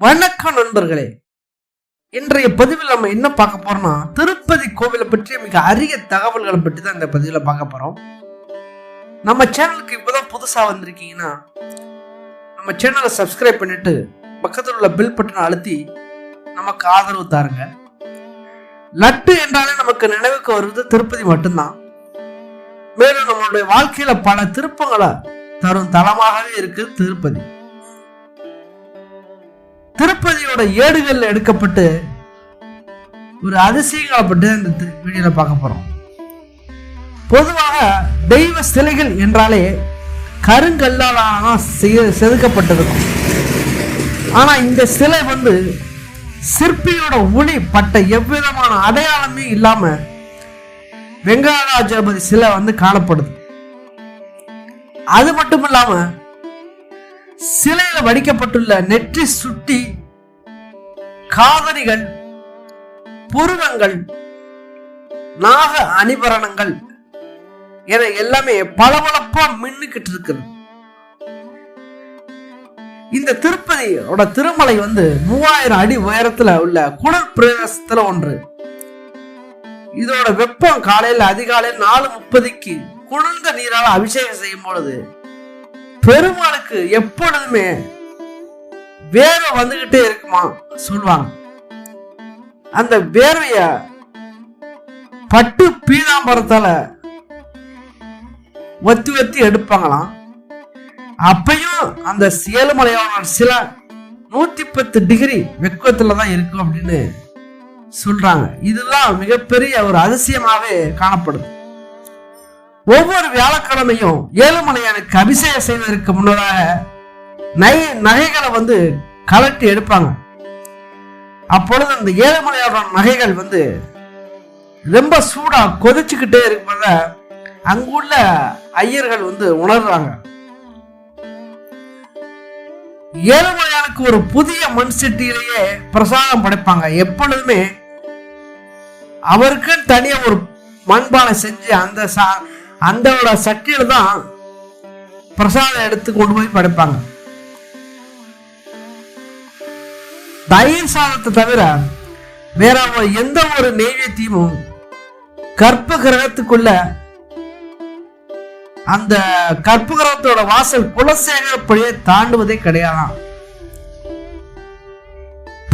வணக்கம் நண்பர்களே இன்றைய பதிவில் நம்ம என்ன பார்க்க போறோம்னா திருப்பதி கோவிலை பற்றிய மிக அரிய தகவல்களை பற்றி தான் இந்த பதிவில் பார்க்க போறோம். நம்ம சேனலுக்கு இப்போதான் புதுசாக வந்திருக்கீங்கன்னா நம்ம சேனலை சப்ஸ்கிரைப் பண்ணிட்டு பக்கத்தில் உள்ள பில் பட்டனை அழுத்தி நமக்கு ஆதரவு தாருங்க. லட்டு என்றாலே நமக்கு நினைவுக்கு வருவது திருப்பதி மட்டும்தான். மேலும் நம்மளுடைய வாழ்க்கையில பல திருப்பங்களை தரும் தளமாகவே இருக்கு திருப்பதி. திருப்பதியோட ஏடுகள்ல எடுக்கப்பட்டு ஒரு அதிசயங்களை பற்றி இந்த வீடியோல பார்க்க போறோம். பொதுவாக தெய்வ சிலைகள் என்றாலே கருங்கல்லாலான செ- செதுக்கப்பட்டிருக்கும். ஆனா இந்த சிலை வந்து சிற்பியோட ஒளி பட்ட எவ்விதமான அடையாளமே இல்லாம வெங்கடாஜலபதி சிலை வந்து காணப்படுது. அது மட்டும் இல்லாம சிலையில வடிக்கப்பட்டுள்ள நெற்றி சுட்டி காதணிகள் புருவங்கள் நாக அணிபரணங்கள் என எல்லாமே பளபளப்பா மின்னுக்கிட்டு இருக்குது. இந்த திருப்பதியோட திருமலை வந்து மூவாயிரம் அடி உயரத்துல உள்ள குளிர் பிரதேசத்துல ஒன்று. இதோட வெப்பம் காலையில் அதிகாலையில் நாலு முப்பதுக்கு குளிர்ந்த நீரால் அபிஷேகம் செய்யும் பொழுது பெருமாளுக்கு எப்பொழுதுமே வேர்வை வந்துகிட்டே இருக்குமா சொல்லுவாங்க. அந்த வேர்வைய பட்டு பீதாம்பரத்தால ஒத்தி ஒத்தி எடுப்பாங்களாம். அப்பயும் அந்த சேலமலையோட சில நூத்தி பத்து டிகிரி வெப்பத்துல தான் இருக்கும் அப்படின்னு சொல்றாங்க. இதுதான் மிகப்பெரிய ஒரு அதிசயமாவே காணப்படுது. ஒவ்வொரு வியாழக்கிழமையும் ஏழுமலையானுக்கு அபிஷேகம் செய்வதற்கு முன்னதாக நகை நகைகளை வந்து கலட்டி எடுப்பாங்க. அப்பொழுது அந்த ஏழுமலையோட நகைகள் வந்து ரொம்ப சூடா கொதிச்சுக்கிட்டே இருக்கிறத அங்குள்ள ஐயர்கள் வந்து உணர்றாங்க. ஏழுமலையானுக்கு ஒரு புதிய மண் சட்டியிலேயே பிரசாதம் படைப்பாங்க. எப்பொழுதுமே அவருக்கு தனியா ஒரு மண்பானை செஞ்சு அந்த சா அந்தோட சட்டியில தான் பிரசாதம் எடுத்து கொண்டு போய் படைப்பாங்க. தயிர் சாதத்தை தவிர வேற எந்த ஒரு நெய்வேத்தியமும் கற்ப கிரகத்துக்குள்ள அந்த கற்ப கிரகத்தோட வாசல் குலசேகரப்படியை தாண்டுவதே கிடையாதான்.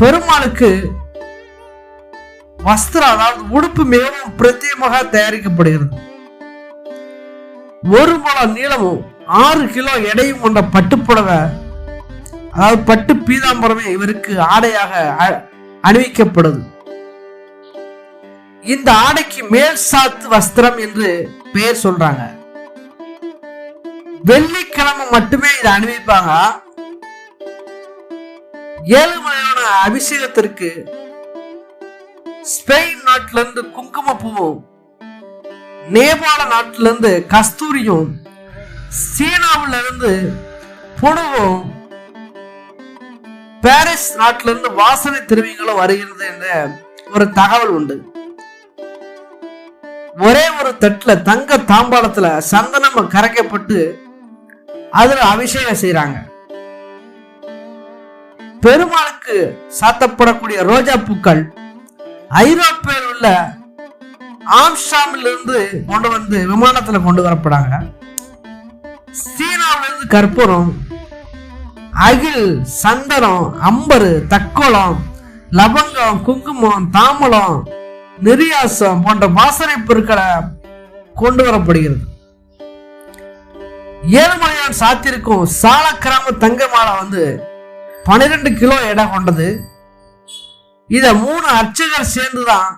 பெருமாளுக்கு வஸ்திரம் அதாவது உடுப்பு மிகவும் பிரத்யேகமாக தயாரிக்கப்படுகிறது. ஒரு முழம் நீளமும் ஆறு கிலோ எடையும் கொண்ட பட்டுப்புடவை அதாவது பட்டு பீதாம்பரமே இவருக்கு ஆடையாக அணிவிக்கப்படுது. இந்த ஆடைக்கு மேல் சாத்து வஸ்திரம் என்று பெயர் சொல்றாங்க. வெள்ளிக்கிழமை மட்டுமே இதை அணிவிப்பாங்க. ஏழுமலையான அபிஷேகத்திற்கு ஸ்பெயின் நாட்டிலிருந்து குங்கும பூவும் நேபாள நாட்டில இருந்து கஸ்தூரியும் சீனாவுல இருந்து புனவும் பாரிஸ் நாட்டில இருந்து வாசனை திருவிங்களும் வருகிறது என்ற ஒரு தகவல் உண்டு. ஒரே ஒரு தட்டுல தங்க தாம்பாளத்துல சந்தனம் கரைக்கப்பட்டு அதுல அபிஷேகம் செய்யறாங்க பெருமாளுக்கு சாத்தப்படக்கூடிய ரோஜா பூக்கள் ஐரோப்பியில் உள்ள ஆம்ஸ்டாமில் இருந்து கொண்டு வந்து விமானத்துல கொண்டு வரப்படாங்க. சீனாவில இருந்து கற்பூரம் அகில் சந்தனம் அம்பரு தக்கோளம் லவங்கம் குங்குமம் தாமலம் நெரியாசம் போன்ற வாசனை பொருட்களை கொண்டு வரப்படுகிறது. ஏழுமலையான் சாத்திருக்கும் சாலக்கிராம தங்க மாலை வந்து பன்னிரெண்டு கிலோ எடை கொண்டது. இதை மூணு அர்ச்சகர் சேர்ந்துதான்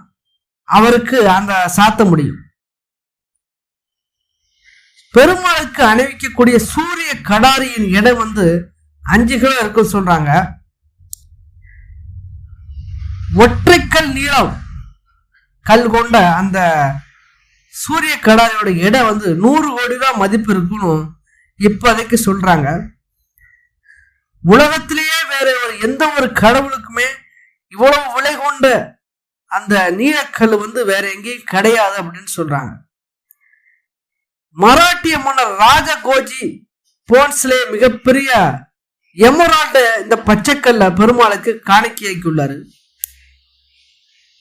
அவருக்கு அந்த சாத்த முடியும். பெருமாளுக்கு அணிவிக்கக்கூடிய சூரிய கடாரியின் எடை வந்து அஞ்சு கிலோ இருக்குன்னு சொல்றாங்க. ஒற்றைக்கல் நீளம் கல் கொண்ட அந்த சூரிய கடாரியோட எடை வந்து நூறு கோடி தான் மதிப்பு இருக்குன்னு இப்போதைக்கு சொல்றாங்க. உலகத்திலேயே வேற ஒரு எந்த ஒரு கடவுளுக்குமே இவ்வளவு விலை கொண்ட அந்த நீலக்கல் வந்து வேற எங்கேயும் கிடையாது அப்படின்னு சொல்றாங்க. மராட்டிய மன்னர் ராஜகோஜி போன்ஸ்லே மிகப்பெரிய எமரால்டு இந்த பச்சைக்கல்ல பெருமாளுக்கு காணிக்கையாக்கியுள்ளாரு.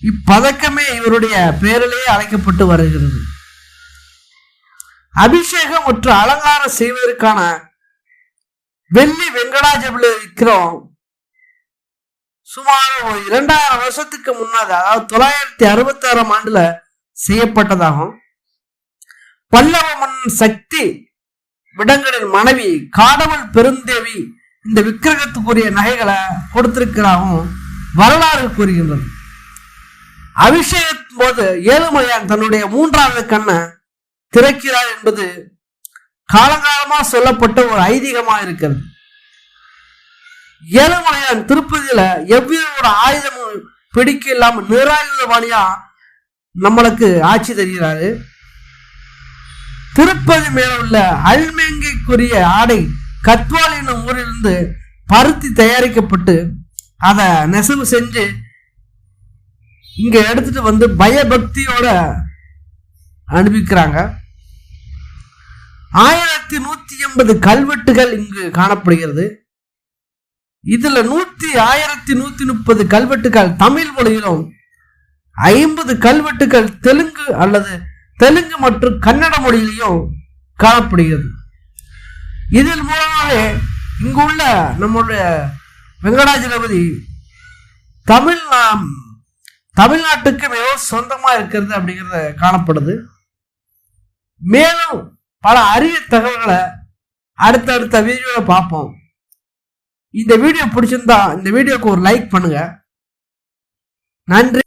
இப்பதக்கமே இவருடைய பெயரிலேயே அழைக்கப்பட்டு வருகிறது. அபிஷேகம் மற்றும் அலங்காரம் செய்வதற்கான வெள்ளி வெங்கடாஜபிள விக்கிரம் சுமார் ஒரு இரண்டாயிரம் வருஷத்துக்கு முன்னாடி அதாவது தொள்ளாயிரத்தி அறுபத்தி ஆறாம் ஆண்டுல செய்யப்பட்டதாகும். பல்லவ மன்னன் சக்தி விடங்கரின் மனைவி காடவள் பெருந்தேவி இந்த விக்கிரகத்துக்குரிய நகைகளை கொடுத்திருக்கிறாவும் வரலாறு கூறுகின்றது. அபிஷேகத்தின் போது ஏழுமலையான் தன்னுடைய மூன்றாவது கண்ணை திறக்கிறார் என்பது காலகாலமாக சொல்லப்பட்ட ஒரு ஐதீகமாக இருக்கிறது ஏழுமலையான் திருப்பதியில எவ்வித ஒரு ஆயுதமும் பிடிக்க இல்லாம நிராயுதபாணியா நம்மளுக்கு ஆட்சி தருகிறாரு. திருப்பதி மேல உள்ள அல்மேங்கைக்குரிய ஆடை கத்வால் என்னும் ஊரிலிருந்து பருத்தி தயாரிக்கப்பட்டு அதை நெசவு செஞ்சு இங்க எடுத்துட்டு வந்து பயபக்தியோட அனுப்பிக்கிறாங்க ஆயிரத்தி நூத்தி எண்பது கல்வெட்டுகள் இங்கு காணப்படுகிறது. இதுல நூத்தி ஆயிரத்தி நூத்தி முப்பது கல்வெட்டுகள் தமிழ் மொழியிலும் ஐம்பது கல்வெட்டுகள் தெலுங்கு அல்லது தெலுங்கு மற்றும் கன்னட மொழியிலையும் காணப்படுகிறது. இதில் மூலமாகவே இங்கு உள்ள நம்முடைய வெங்கடாஜலபதி தமிழ் நாம் தமிழ்நாட்டுக்கு மிகவும் சொந்தமா இருக்கிறது அப்படிங்கிறத காணப்படுது. மேலும் பல அரிய தகவல்களை அடுத்தடுத்த வீடியோவில் பார்ப்போம். இந்த வீடியோ பிடிச்சிருந்தா இந்த வீடியோக்கு ஒரு லைக் பண்ணுங்க. நன்றி.